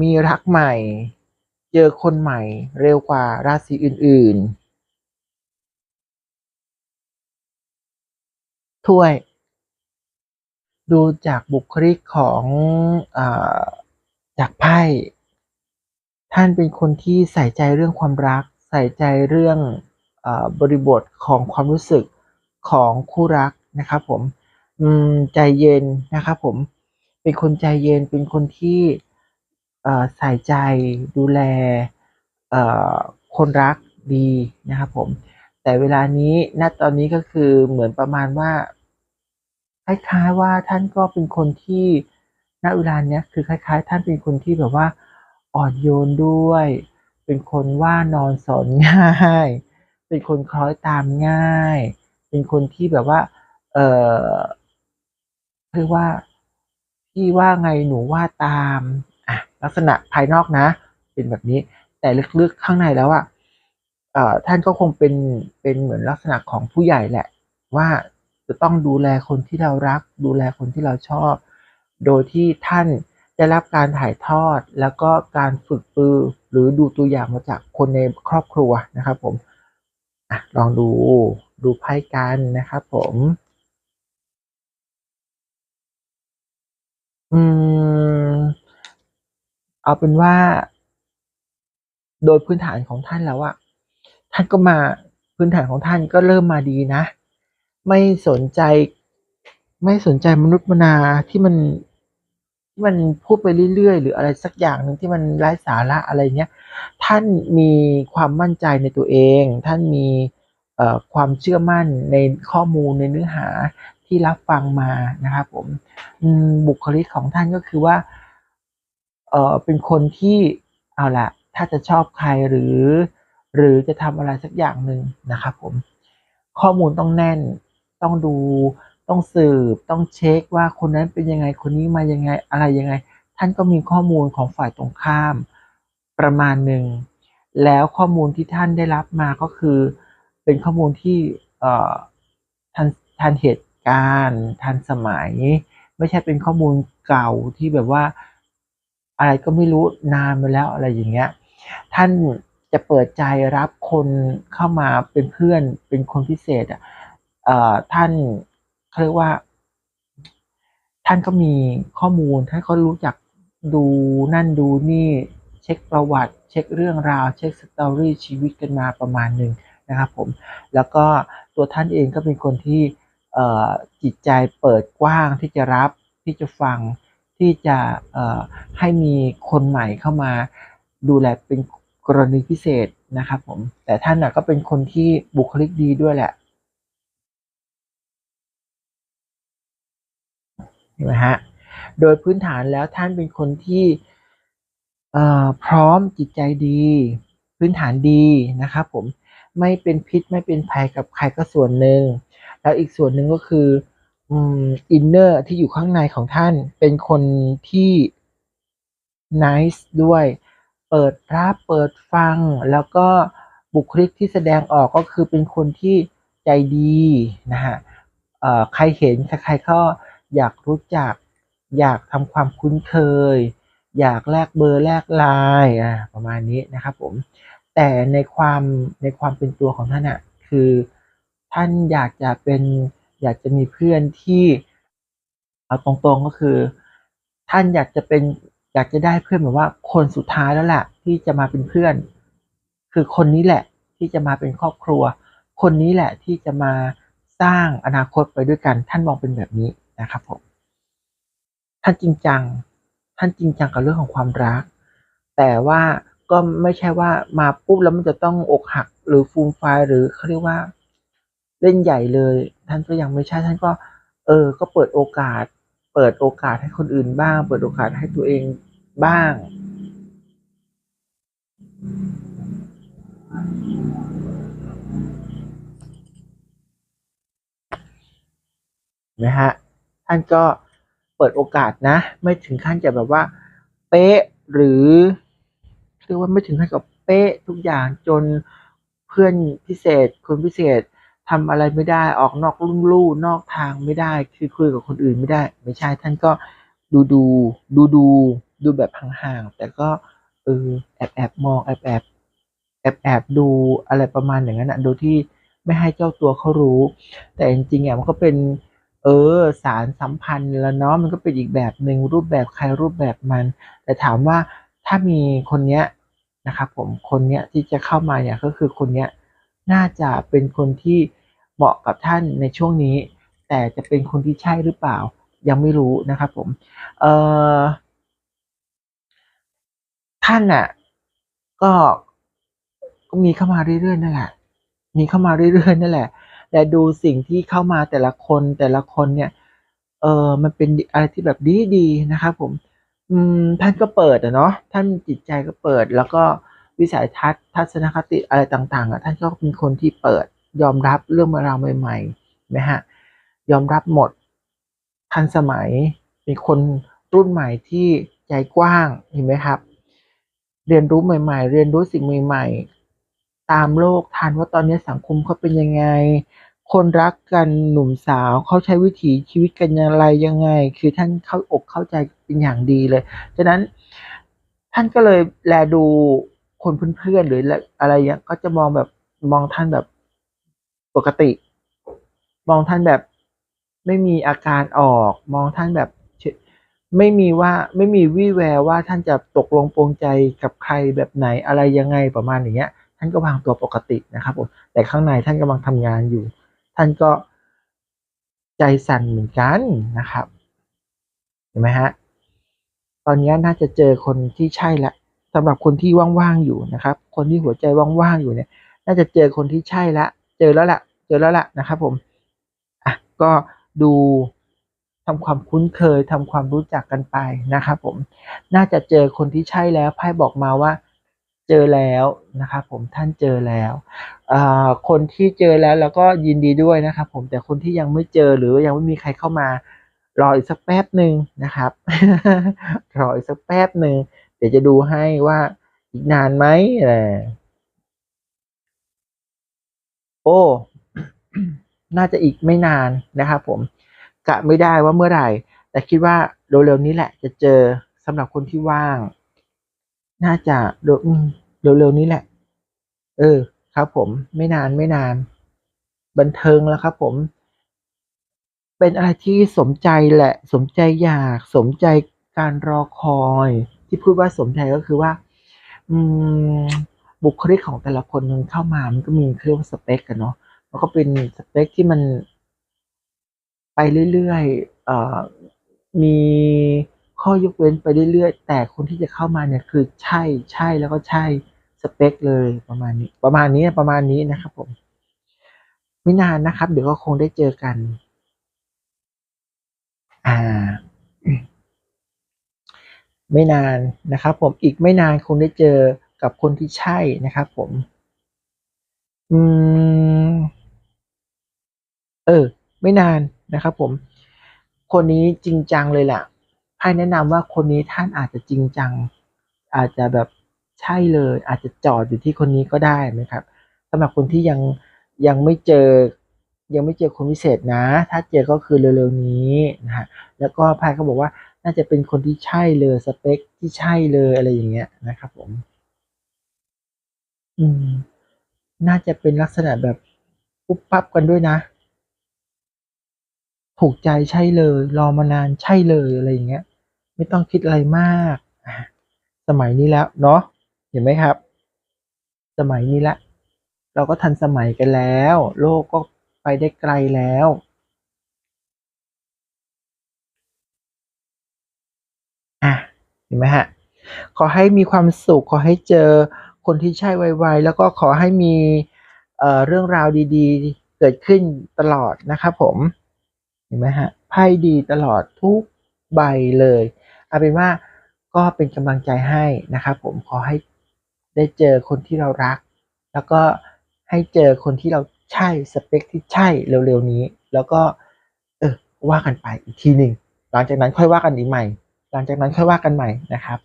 มีรักใหม่ เจอคนใหม่เร็วกว่าราศีอื่น ๆ ถ้วย ดูจากบุคลิกของอจากไพ่ ท่านเป็นคนที่ใส่ใจเรื่องความรัก ใส่ใจเรื่องอบริบทของความรู้สึกของคู่รักนะครับผมมใจเย็นนะครับผม เป็นคนใจเย็นเป็นคนที่ ใส่ใจดูแลคนรักดีนะครับผม แต่เวลานี้ณตอนนี้ก็คือเหมือนประมาณว่าคล้ายๆว่าท่านก็เป็นคนที่ณเวลาเนี้ยคือคล้าย ๆ ท่านเป็นคนที่แบบว่าอ่อนโยนด้วย เป็นคนว่านอนสอนง่าย เป็นคนคล้อยตามง่าย เป็นคนที่แบบว่า เออเรียกว่าพี่ว่าไงหนูว่าตาม อะลักษณะภายนอกนะ เป็นแบบนี้แต่ลึกๆข้างในแล้วอะเอ่อท่านก็คงเป็นเป็นเหมือนลักษณะของผู้ใหญ่แหละ ว่าจะต้องดูแลคนที่เรารัก ดูแลคนที่เราชอบ โดยที่ท่านได้รับการถ่ายทอดแล้วก็การฝึกปือหรือดูตัวอย่างมาจากคนในครอบครัวนะครับผมอลองดูดูไพ่กันนะครับผม อืม เอาเป็นว่า โดยพื้นฐานของท่านแล้วอะท่านก็มาพื้นฐานของท่านก็เริ่มมาดีนะ ไม่สนใจ ไม่สนใจมนุษย์มนาที่มันที่มันพูดไปเรื่อยๆ หรืออะไรสักอย่างหนึ่งที่มันไร้สาระอะไรเงี้ย ท่านมีความมั่นใจในตัวเอง ท่านมีความเชื่อมั่นในข้อมูลในเนื้อหาที่รับฟังมานะครับผมบุคลิกของท่านก็คือว่า เออเป็นคนที่เอาละถ้าจะชอบใครหรือ หรือจะทำอะไรสักอย่างหนึ่งนะครับผมข้อมูลต้องแน่นต้องดูต้องสืบต้องเช็กว่าคนนั้นเป็นยังไงคนนี้มายังไงอะไรยังไง ท่านก็มีข้อมูลของฝ่ายตรงข้ามประมาณหนึ่งแล้วข้อมูลที่ท่านได้รับมาก็คือ เป็นข้อมูลที่เอ่อทันทันเหตุการณ์ทันสมัย ไม่ใช่เป็นข้อมูลเก่าที่แบบว่า อะไรก็ไม่รู้นานมาแล้วอะไรอย่างเงี้ย ท่านจะเปิดใจรับคนเข้ามาเป็นเพื่อนเป็นคนพิเศษอะเอ่อท่านเขาเรียกว่า ท่านก็มีข้อมูลท่านก็รู้จักดูนั่นดูนี่เช็กประวัติ เช็กเรื่องราว เช็ก story ชีวิตกันมาประมาณหนึ่งนะครับผมแล้วก็ตัวท่านเองก็เป็นคนที่จิตใจเปิดกว้างที่จะรับที่จะฟัง ที่จะให้มีคนใหม่เข้ามาดูแลเป็นกรณีพิเศษนะครับผม แต่ท่านนะก็เป็นคนที่บุคลิกดีด้วยแหละเห็นไหมครับโดยพื้นฐานแล้วท่านเป็นคนที่พร้อมจิตใจดี พื้นฐานดีนะครับผมไม่เป็นพิษไม่เป็นภัยกับใครก็ส่วนหนึ่งแล้วอีกส่วนหนึ่งก็คือ อืมอินเนอร์ที่อยู่ข้างในของท่าน เป็นคนที่ไนซ์ด้วย เปิดรับเปิดฟัง แล้วก็บุคลิกที่แสดงออกก็คือเป็นคนที่ใจดีนะครับเอ่อใครเห็นใครก็อยากรู้จัก อยากทำความคุ้นเคย อยากแลกเบอร์แลก LINE อาประมาณนี้นะครับผม แต่ในความในความเป็นตัวของท่านน่ะคือท่านอยากจะเป็น อยากจะมีเพื่อนที่เอาตรงๆก็คือ ท่านอยากจะเป็นอยากจะได้เพื่อนแบบว่าคนสุดท้ายแล้วแหละที่จะมาเป็นเพื่อน คือคนนี้แหละที่จะมาเป็นครอบครัว คนนี้แหละที่จะมาสร้างอนาคตไปด้วยกัน ท่านมองเป็นแบบนี้นะครับผมท่านจริงจัง ท่านจริงจังกับเรื่องของความรัก แต่ว่าก็ไม่ใช่ว่ามาปุ๊บแล้วมันจะต้องอกหักหรือฟูมฟหรือเขาเรียกว่า เล่นใหญ่เลย ท่านก็ยังไม่ใช่ท่านก็ เออ ก็เปิดโอกาส เปิดโอกาสให้คนอื่นบ้าง เปิดโอกาสให้ตัวเองบ้างนไหมครับท่านก็เปิดโอกาสนะ ไม่ถึงขั้นจะแบบว่า เป๊ะหรือเรียกว่าไม่ถึงขั้นกับเป๊ะทุกอย่างจนเพื่อนพิเศษคนพิเศษ ทำอะไรไม่ได้ออกนอกลู่ลู่นอกทางไม่ได้ คือคุยกับคนอื่นไม่ได้ ไม่ใช่ท่านก็ดูๆดูๆดูแบบห่างๆแต่ก็เออแอบแอบมองแอบแอบแอบแอบดูอะไรประมาณอย่างนั้นอะโดยที่ไม่ให้เจ้าตัวเขารู้ แต่จริงๆอะมันก็เป็นเออสารสัมพันธ์แล้วเนาะมันก็เป็นอีกแบบหนึ่งรูปแบบใครรูปแบบมัน แต่ถามว่าถ้ามีคนเนี้ยนะครับผมคนเนี้ยที่จะเข้ามาเนี่ยก็คือคนเนี้ยน่าจะเป็นคนที่ เหมาะกับท่านในช่วงนี้ แต่จะเป็นคนที่ใช่หรือเปล่า ยังไม่รู้นะครับผมเออท่านน่ะก็ก็มีเข้ามาเรื่อยๆนั่นแหละ มีเข้ามาเรื่อยๆนั่นแหละ แต่ดูสิ่งที่เข้ามาแต่ละคนแต่ละคนเนี่ย เออมันเป็นอะไรที่แบบดีๆนะครับผม อืมท่านก็เปิดอะเนาะ ท่านจิตใจก็เปิด แล้วก็วิสัยทัศน์ทัศนคติอะไรต่างๆอะท่านก็เป็นคนที่เปิด ยอมรับเรื่องราวใหม่ๆนะฮะยอมรับหมดทันสมัยเป็นคนรุ่นใหม่ที่ใจกว้างเห็นไหมครับ เรียนรู้ใหม่ ๆ เรียนรู้สิ่งใหม่ ๆ ตามโลกทันว่าตอนนี้สังคมเขาเป็นยังไง คนรักกันหนุ่มสาวเขาใช้วิถีชีวิตกันอย่างไรยังไง คือท่านเข้าอกเข้าใจเป็นอย่างดีเลยฉะนั้นท่านก็เลยแลดูคนเพื่อนๆหรืออะไรอย่างนี้ก็จะมองแบบมองท่านแบบ ปกติ มองท่านแบบไม่มีอาการออก มองท่านแบบไม่มีว่าไม่มีวี่แววว่าท่านจะตกลงปรงใจกับใครแบบไหนอะไรยังไงประมาณอย่างเงี้ย ท่านก็วางตัวปกตินะครับผมแต่ข้างในท่านกำลังทำงานอยู่ ท่านก็ใจสั่นเหมือนกันนะครับ เห็นไหมฮะตอนนี้น่าจะเจอคนที่ใช่ละสำหรับคนที่ว่างๆอยู่นะครับ คนที่หัวใจว่างๆอยู่เนี่ย น่าจะเจอคนที่ใช่ละเจอแล้วละ เจอแล้วละนะครับผมอะก็ดูทำความคุ้นเคยทำความรู้จักกันไปนะครับผมน่าจะเจอคนที่ใช่แล้วไพ่บอกมาว่าเจอแล้วนะครับผมท่านเจอแล้วคนที่เจอแล้วแล้วก็ยินดีด้วยนะครับผมแต่คนที่ยังไม่เจอหรือยังไม่มีใครเข้ามารออีกสักแป๊บหนึ่งนะครับ รออีกสักแป๊บหนึ่งเดี๋ยวจะดูให้ว่าอีกนานไหมเออโอ้ น่าจะอีกไม่นานนะครับผมกะไม่ได้ว่าเมื่อไหร่ แต่คิดว่าเร็วๆนี้แหละ จะเจอสำหรับคนที่ว่าง น่าจะเร็วๆนี้แหละ เออ ครับ ผมไม่นานไม่นาน บันเทิงแล้วครับ ผม เป็นอะไรที่สมใจแหละ สมใจอยาก สมใจการรอคอย ที่พูดว่าสมใจก็คือว่า อืมบุคลิกของแต่ละคนมันเข้ามามันก็มีเครื่องสเปคกันเนาะ มันก็เป็นสเปคที่มันไปเรื่อยๆมีข้อยกเว้นไปเรื่อยๆ แต่คนที่จะเข้ามาเนี่ยคือใช่ใช่แล้วก็ใช่สเปคเลยประมาณนี้ประมาณนี้ประมาณนี้นะครับผม ไม่นานนะครับ เดี๋ยวก็คงได้เจอกัน อ่า ไม่นานนะครับ ผมอีกไม่นานคงได้เจอกับคนที่ใช่นะครับ ผม อืม เออ ไม่นานนะครับผม คนนี้จริงจังเลยแหละไพ่แนะนำว่าคนนี้ท่านอาจจะจริงจัง อาจจะแบบใช่เลย อาจจะจอดอยู่ที่คนนี้ก็ได้นะครับสำหรับคนที่ยังยังไม่เจอ ยังไม่เจอคนพิเศษนะ ถ้าเจอก็คือเร็วๆนี้นะฮะแล้วก็ไพ่เขาบอกว่าน่าจะเป็นคนที่ใช่เลยสเปคที่ใช่เลยอะไรอย่างเงี้ยนะครับผม อืม น่าจะเป็นลักษณะแบบปุ๊บปั๊บกันด้วยนะ ถูกใจใช่เลย รอมานานใช่เลยอะไรอย่างเงี้ย ไม่ต้องคิดอะไรมาก สมัยนี้แล้วเนาะเห็นไหมครับ สมัยนี้ละ เราก็ทันสมัยกันแล้ว โลกก็ไปได้ไกลแล้วอะเห็นไหมฮะขอให้มีความสุขขอให้เจอคนที่ใช่ไวๆแล้วก็ขอให้มีเเรื่องราวดี ๆ เกิดขึ้นตลอดนะครับผม เห็นไหมฮะไพ่ดีตลอดทุกใบเลยเอาเป็นว่าก็เป็นกำลังใจให้นะครับผมขอให้ได้เจอคนที่เรารัก แล้วก็ให้เจอคนที่เราใช่สเปคที่ใช่เร็วๆนี้ แล้วก็เออว่ากันไปอีกทีหนึ่งหลังจากนั้นค่อยว่ากันอีกใหม่ หลังจากนั้นค่อยว่ากันใหม่นะครับ